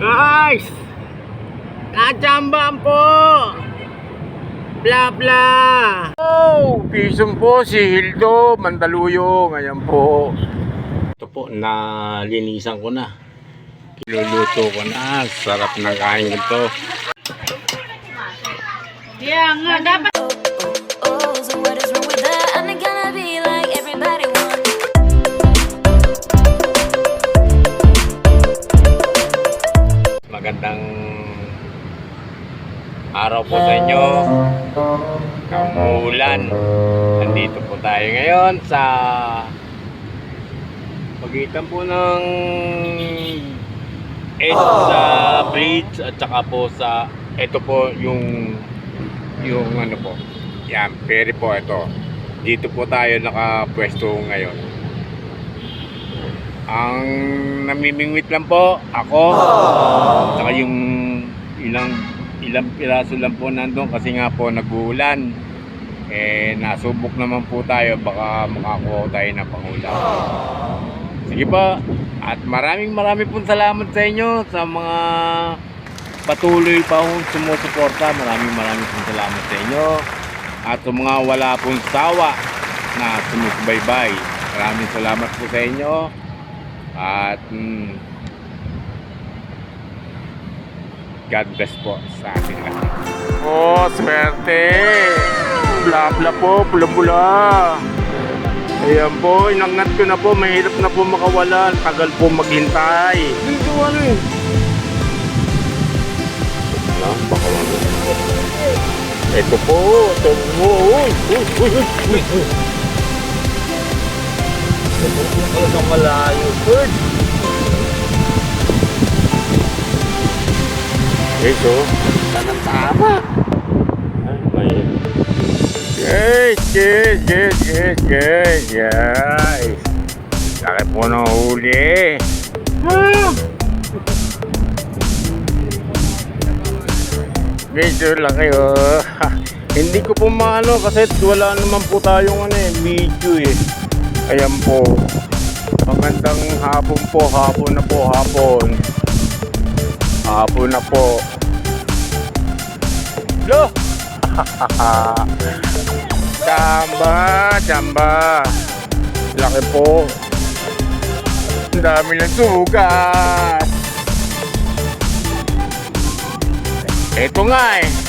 Guys! Kachambaan po! Bla bla! Oh! Pisong po si Hildo Mandaluyong. Ayan po. Ito po, nalinisan ko na. Kiluluto ko na. Sarap na kain ito. Yeah, nga, dapat araw po sa inyo. Kamulan. Nandito po tayo ngayon sa pagitan po ng EDSA Bridge at saka po sa ito po yung yung ano po. Yan, ferry po ito. Dito po tayo nakapwesto ngayon. Ang namimingwit lang po ako. Saka yung ilang ilang piraso lang po nandun kasi nga po nag-uulan. Eh nasubok naman po tayo baka makakuha tayo ng pangulam. Sige po. At maraming maraming pong salamat sa inyo sa mga patuloy pa hong sumusuporta. Maraming maraming pong salamat sa inyo. At sa mga wala pong sawa na sumusubaybay. Maraming salamat po sa inyo. At mm, God bless po sa ating lahat. Oh, swerte! Bla-bla po, pula-pula. Ayan po, inangat ko na po, mahirap na po makawala. Tagal po maghintay. Dito ano eh. Wala, baka wala. Ito po, ito po. Uy, uy, uy, uy, uy. Ito po talaga malayo. Good. Ito, tanang tama. Yes, yes, yes, yes, yes, yes. Laki po ng huli. Ah! Medyo laki oh. Hindi ko po maano kasi wala naman po tayong ano eh, video eh. Ayan po. Magandang hapon po, hapon na po, hapon. Hapon na po. Lo! Chamba, chamba. Laki po. Ang dami ng sugat. Ito nga eh.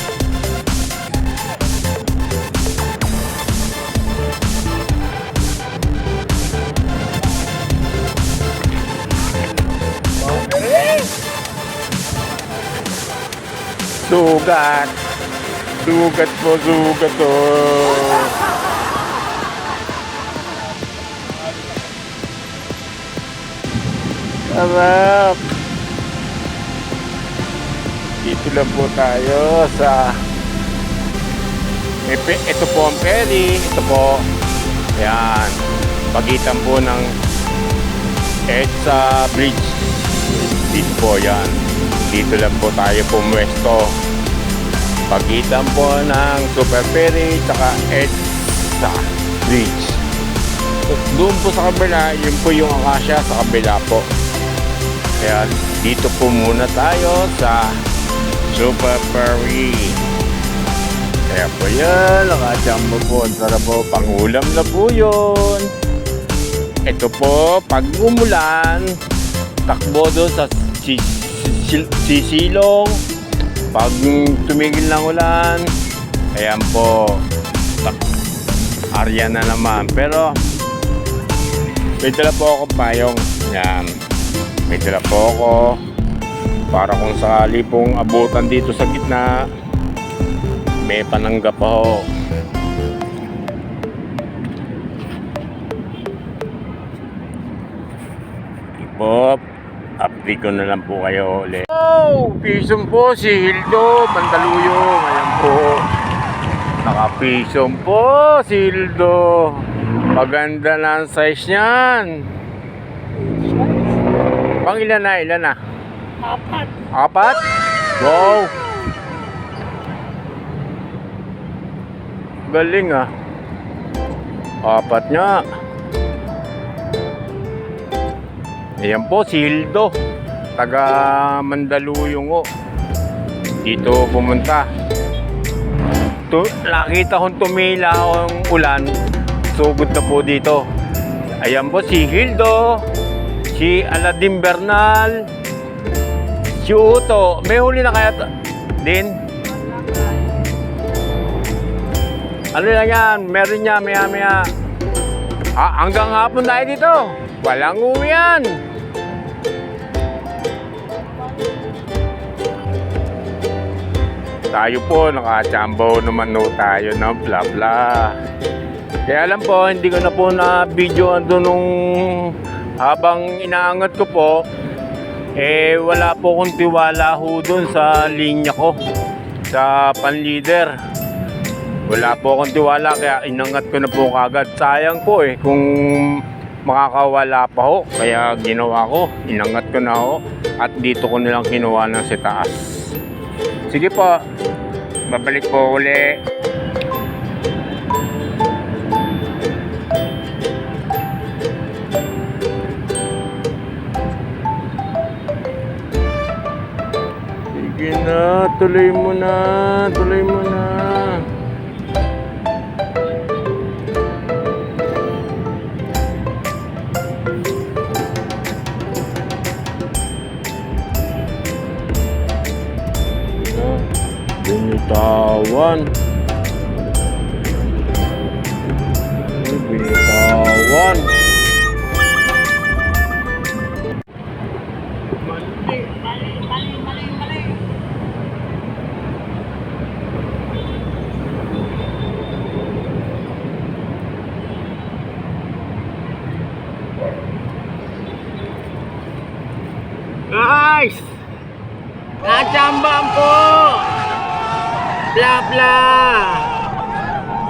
Sugat. Sugat po, sugat po. Sarap. Dito lang po tayo sa ito po ang ferry. Ito po. Yan. Pagitan po ng EDSA Bridge. Dito po yan. Dito lang po tayo pumwesto. Pagitan po ng Super Ferry tsaka EDSA Bridge. Doon po sa kabila, yun po yung Acacia sa kabila po. Kaya dito po muna tayo sa Super Ferry. Kaya po yan, nakajambo po. Ang sarap po, pangulam na po yun. Ito po, pag umulan, takbo doon sa si- sisilong. Pag tumigil ng ulan, ayan po, arya na naman. Pero, may dala po ako payong. Yan. May dala po ako. Para kung sakali pong abutan dito sa gitna, may pananggap ako. Po, update ko na lang po kayo ulit. Oh, pisong po si Hildo Mandaluyong. Ayan po. Nakapisong po si Hildo. Maganda na ang size niyan. Pang ilan na? Ilan na? apat. Apat? Wow! Galing ah. Apat nga. Ayan po, si Hildo. taga Mandaluyong o. Dito pumunta. To, nakita kong tumila ang ulan. Sugod na po dito. Ayan po si Hildo, si Aladdin Bernal, si Uto. May huli na kaya din? Ano lang yan? Meron niya, maya maya. Ah, hanggang hapon tayo dito. Walang uwi yan. Tayo po, nakachambaw naman no tayo ng bla bla. Kaya alam po, hindi ko na po na video ando nung habang inaangat ko po, eh wala po akong tiwala ho dun sa linya ko, sa panleader. Wala po akong tiwala kaya inangat ko na po kagad. Sayang po eh kung makakawala pa ho. Kaya ginawa ko, inangat ko na ho at dito ko nilang kinuha ng si taas. Sige po, babalik po uli. Sige na, tuloy mo na, tuloy mo Ay, Binitawan. Guys! Nachambang po! Bla bla!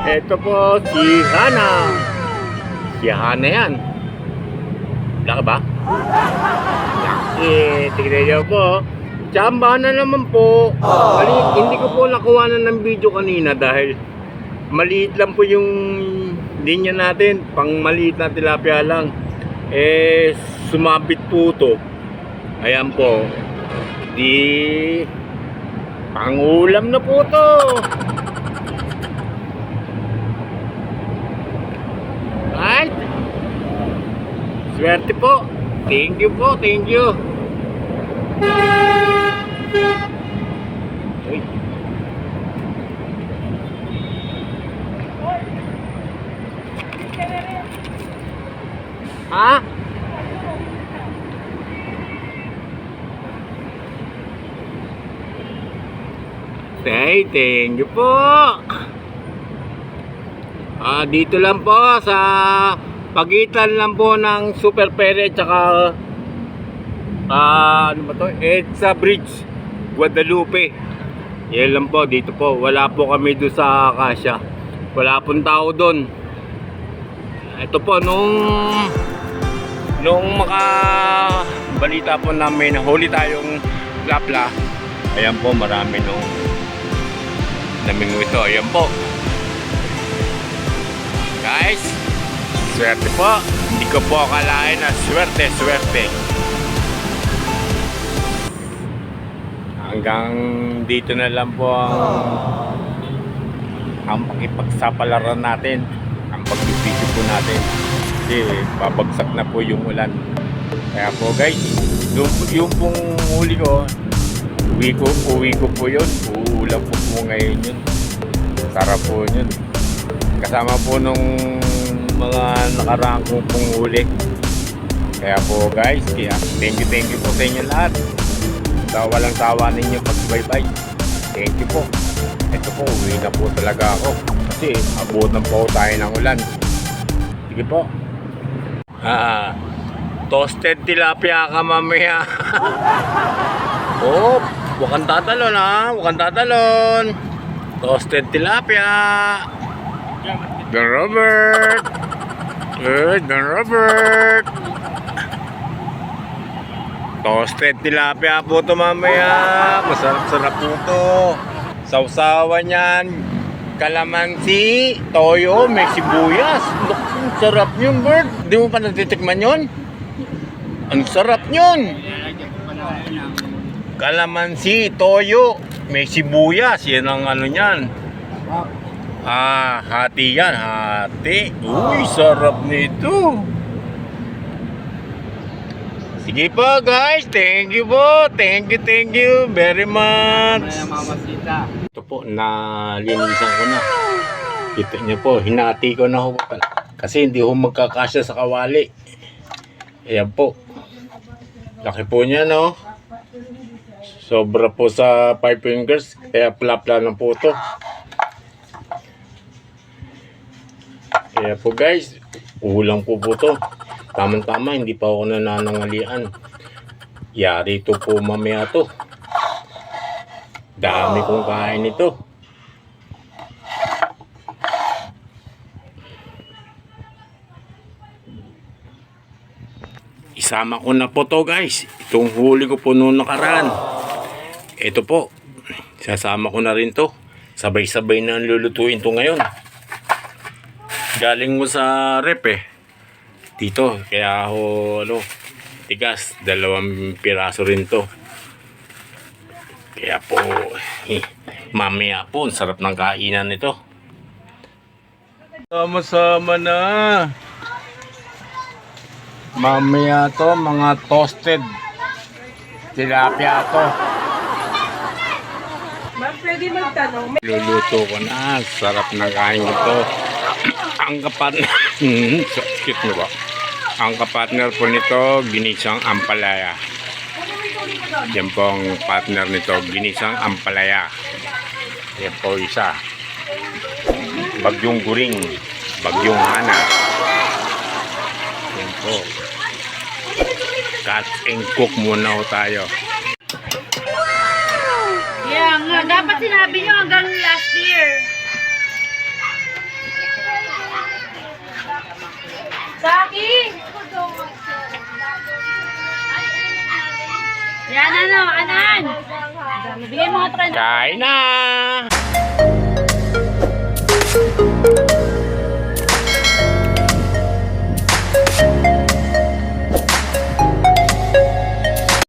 Ito po si Hana. Si Hana yan. Wala ka ba? Eh, tignan niyo po. Chamba na naman po. Mali, hindi ko po nakuha na ng video kanina dahil maliit lang po yung linya natin. Pang maliit na tilapia lang. Eh, sumabit po to. Ayan po. Di pangulam na po to. Right? Swerte po. Thank you po, thank you. Uy. Ha? Hey, thank you po. Ah, dito lang po sa pagitan lang po ng Super Pere tsaka ah, ano ba to? EDSA Bridge, Guadalupe. Yan lang po, dito po. Wala po kami doon sa Acacia. Wala pong tao doon. Ito po, nung nung maka balita po namin na huli tayong lapla, ayan po, marami nung naming ito. Ayan po. Guys, swerte po. Hindi ko po akalain na swerte, swerte. Hanggang dito na lang po ang ang pakipagsapalaran natin. Ang pagbibigyo po natin. Kasi babagsak na po yung ulan. Kaya po guys, yung, yung pong huli ko, uwi ko, uwi ko po yun. Uulam po po ngayon yun. Sarap po yun. Kasama po nung mga nakaraang kong pong. Kaya po guys, kaya thank you, thank you po sa inyo lahat. Sa walang sawa ninyo pagbaybay. Thank you po. Ito po, uwi na po talaga ako. Kasi abutan po tayo ng ulan. Sige po. Ah, toasted tilapia ka mamaya. oh, wakang tatalon ha. Wakang tatalon. Toasted tilapia. Don Robert. Eh, Don Robert. Toasted tilapia po to mamaya. Masarap-sarap po to. Sausawan yan. Kalamansi, toyo, may sibuyas. Sarap yun, Bert. Di mo pa natitikman yun? Ang sarap yun. Kalamansi, toyo, may sibuyas, yan ang ano niyan. Ah, hati yan, hati. Uy, sarap nito. Sige po guys, thank you po. Thank you, thank you very much. Ito po, nalinisan ko na. Kita niyo po, hinati ko na ho. Kasi hindi ho magkakasya sa kawali. Ayan po. Laki po niya, no? Sobra po sa 5 fingers, kaya plapla ng po ito. Kaya po guys, ulang po po ito. Tama-tama, hindi pa ako nananangalian. Yari ito po mamaya to. Dami kong kain ito. Isama ko na po to guys. Itong huli ko po noong nakaraan. Ito po. Sasama ko na rin to. Sabay-sabay na lulutuin to ngayon. Galing mo sa rep eh. Dito. Kaya ako ano, tigas. Dalawang piraso rin to. Kaya po, eh, mamaya po, ang sarap ng kainan nito. Sama-sama na. Mamaya to, mga toasted tilapia to. Pwede magtanong. Luluto ko na. Sarap na kain ito. Ang kapat... Hmm, Sakit mo ba? Ang kapatner po nito, ginisang ampalaya. Yan po ang partner nito, ginisang ampalaya. Yan po isa. Bagyong guring. Bagyong hana. Yan po. Cut and cook muna tayo. Yeah, nga. Dapat sinabi nyo hanggang last year. Saki! Yan ano, anan! Bigay mo nga 30. Kain na!